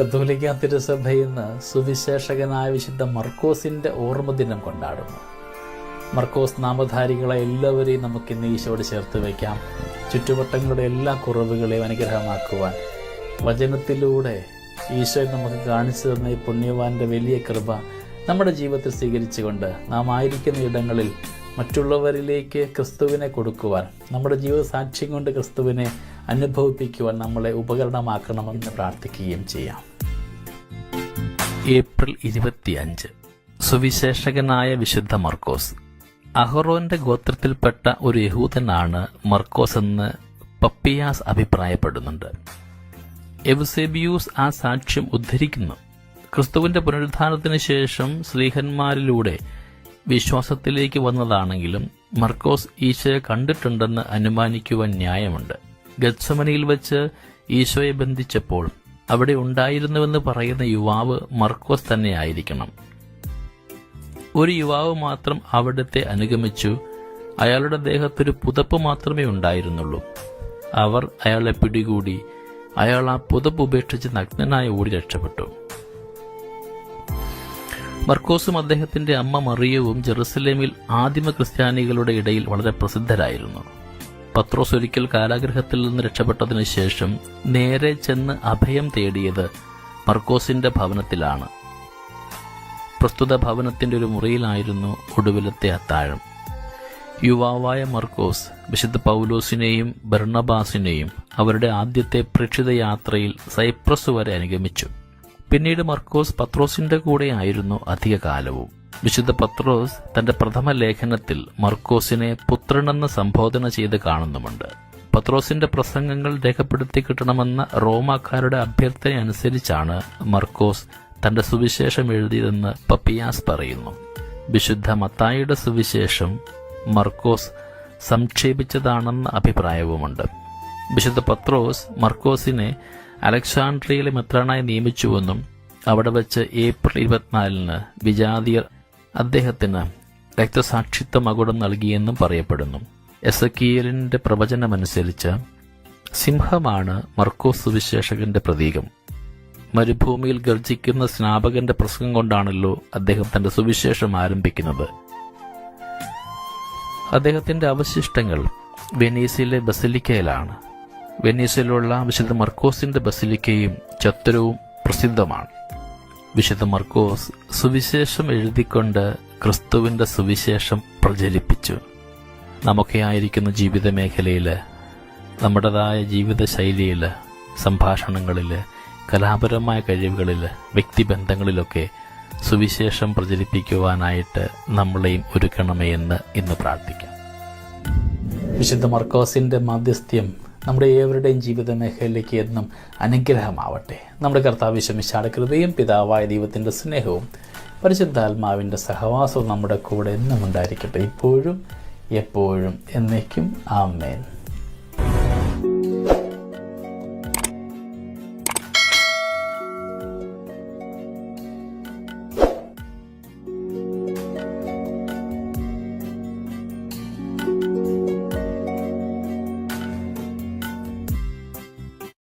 കത്തോലിക്ക തിരുസഭ ഇന്ന് സുവിശേഷകനായ വിശുദ്ധ മർക്കോസിന്റെ ഓർമ്മദിനം കൊണ്ടാടുന്നു. മർക്കോസ് നാമധാരികളെ എല്ലാവരെയും നമുക്ക് ഇന്ന് ഈശോട് ചേർത്ത് വയ്ക്കാം ചുറ്റുവട്ടങ്ങളുടെ എല്ലാ കുറവുകളെയും അനുഗ്രഹമാക്കുവാൻ. വചനത്തിലൂടെ ഈശോ നമുക്ക് കാണിച്ചു തന്ന ഈ പുണ്യവാന്റെ വലിയ കൃപ നമ്മുടെ ജീവിതത്തിൽ സ്വീകരിച്ചുകൊണ്ട് നാം ആയിരിക്കുന്ന ഇടങ്ങളിൽ മറ്റുള്ളവരിലേക്ക് ക്രിസ്തുവിനെ കൊടുക്കുവാൻ നമ്മുടെ ജീവിത സാക്ഷ്യം കൊണ്ട് ക്രിസ്തുവിനെ അനുഭവിപ്പിക്കുവാൻ നമ്മളെ ഉപകരണമാക്കണമെന്ന് പ്രാർത്ഥിക്കുകയും ചെയ്യാം. ഏപ്രിൽ ഇരുപത്തിയഞ്ച്. സുവിശേഷകനായ വിശുദ്ധ മർക്കോസ്. അഹറോന്റെ ഗോത്രത്തിൽപ്പെട്ട ഒരു യഹൂദനാണ് മർക്കോസ് എന്ന് പപ്പിയാസ് അഭിപ്രായപ്പെടുന്നുണ്ട്. എവ്സെബിയൂസ് ആ സാക്ഷ്യം ഉദ്ധരിക്കുന്നു. ക്രിസ്തുവിന്റെ പുനരുദ്ധാനത്തിന് ശേഷം ശ്രീഹന്മാരിലൂടെ വിശ്വാസത്തിലേക്ക് വന്നതാണെങ്കിലും മർക്കോസ് ഈശോയെ കണ്ടിട്ടുണ്ടെന്ന് അനുമാനിക്കുവാൻ ന്യായമുണ്ട്. ഗത്സമനിയിൽ വച്ച് ഈശോയെ ബന്ധിച്ചപ്പോൾ അവിടെ ഉണ്ടായിരുന്നുവെന്ന് പറയുന്ന യുവാവ് മർക്കോസ് തന്നെയായിരിക്കണം. ഒരു യുവാവ് മാത്രം അവിടത്തെ അനുഗമിച്ചു. അയാളുടെ ദേഹത്തൊരു പുതപ്പ് മാത്രമേ ഉണ്ടായിരുന്നുള്ളൂ. അവർ അയാളെ പിടികൂടി. അയാൾ ആ പുതപ്പ് ഉപേക്ഷിച്ച് നഗ്നനായി ഓടി രക്ഷപ്പെട്ടു. മർക്കോസും അദ്ദേഹത്തിന്റെ അമ്മ മറിയവും ജെറുസലേമിൽ ആദിമ ക്രിസ്ത്യാനികളുടെ ഇടയിൽ വളരെ പ്രസിദ്ധരായിരുന്നു. പത്രോസ് ഒരിക്കൽ കാലാഗ്രഹത്തിൽ നിന്ന് രക്ഷപ്പെട്ടതിനു ശേഷം നേരെ ചെന്ന് അഭയം തേടിയത് മർക്കോസിന്റെ ഭവനത്തിലാണ്. പ്രസ്തുത ഭവനത്തിന്റെ ഒരു മുറിയിലായിരുന്നു ഒടുവിലത്തെ അത്താഴം. യുവാവായ മർക്കോസ് വിശുദ്ധ പൗലോസിനെയും ബർണബാസിനെയും അവരുടെ ആദ്യത്തെ പ്രേക്ഷിത യാത്രയിൽ സൈപ്രസ് വരെ അനുഗമിച്ചു. പിന്നീട് മർക്കോസ് പത്രോസിന്റെ കൂടെ ആയിരുന്നു അധിക കാലവും വിശുദ്ധ പത്രോസ് തന്റെ പ്രഥമ ലേഖനത്തിൽ മർക്കോസിനെ പുത്രനെന്ന് സംബോധന ചെയ്ത് കാണുന്നുമുണ്ട്. പത്രോസിന്റെ പ്രസംഗങ്ങൾ രേഖപ്പെടുത്തി കിട്ടണമെന്ന റോമാക്കാരുടെ അഭ്യർത്ഥന അനുസരിച്ചാണ് മർക്കോസ് തന്റെ സുവിശേഷം എഴുതിയതെന്ന് പപ്പിയാസ് പറയുന്നു. വിശുദ്ധ മത്തായിയുടെ സുവിശേഷം മർക്കോസ് സംക്ഷേപിച്ചതാണെന്ന അഭിപ്രായവുമുണ്ട്. വിശുദ്ധ പത്രോസ് മർക്കോസിനെ അലക്സാണ്ട്രിയയിലെ മെത്രാനായി നിയമിച്ചുവെന്നും അവിടെ വച്ച് ഏപ്രിൽ ഇരുപത്തിനാലിന് വിജാതിയർ അദ്ദേഹത്തിന് രക്തസാക്ഷിത്വ മകുടം നൽകിയെന്നും പറയപ്പെടുന്നു. എസക്കിയലിന്റെ പ്രവചനമനുസരിച്ച് സിംഹമാണ് മർക്കോസ് സുവിശേഷകന്റെ പ്രതീകം. മരുഭൂമിയിൽ ഗർജിക്കുന്ന സ്നാപകന്റെ പ്രസംഗം കൊണ്ടാണല്ലോ അദ്ദേഹം തന്റെ സുവിശേഷം ആരംഭിക്കുന്നത്. അദ്ദേഹത്തിന്റെ അവശിഷ്ടങ്ങൾ വെനീസിലെ ബസലിക്കയിലാണ്. വെനീസിലുള്ള വിശുദ്ധ മർക്കോസിന്റെ ബസലിക്കയും ചത്തുരവും പ്രസിദ്ധമാണ്. വിശുദ്ധ മർക്കോസ് സുവിശേഷം എഴുതിക്കൊണ്ട് ക്രിസ്തുവിന്റെ സുവിശേഷം പ്രചരിപ്പിച്ചു. നമുക്ക് ആയിരിക്കുന്ന ജീവിത മേഖലയിൽ നമ്മുടേതായ ജീവിത ശൈലിയിൽ സംഭാഷണങ്ങളിൽ കലാപരമായ കഴിവുകളിൽ വ്യക്തിബന്ധങ്ങളിലൊക്കെ സുവിശേഷം പ്രചരിപ്പിക്കുവാനായിട്ട് നമ്മളെയും ഒരുക്കണമേ എന്ന് ഇന്ന് പ്രാർത്ഥിക്കാം. വിശുദ്ധ മർക്കോസിന്റെ മാധ്യസ്ഥ്യം നമ്മുടെ ഏവരുടെയും ജീവിത മേഖലയിലേക്ക് എന്നും അനുഗ്രഹമാവട്ടെ. നമ്മുടെ കർത്താവ് ശമിശാട കൃപയും പിതാവായ ദൈവത്തിന്റെ സ്നേഹവും പരിശുദ്ധാത്മാവിന്റെ സഹവാസവും നമ്മുടെ കൂടെ എന്നും ഉണ്ടായിരിക്കട്ടെ. ഇപ്പോഴും എപ്പോഴും എന്നേക്കും. ആമേൻ.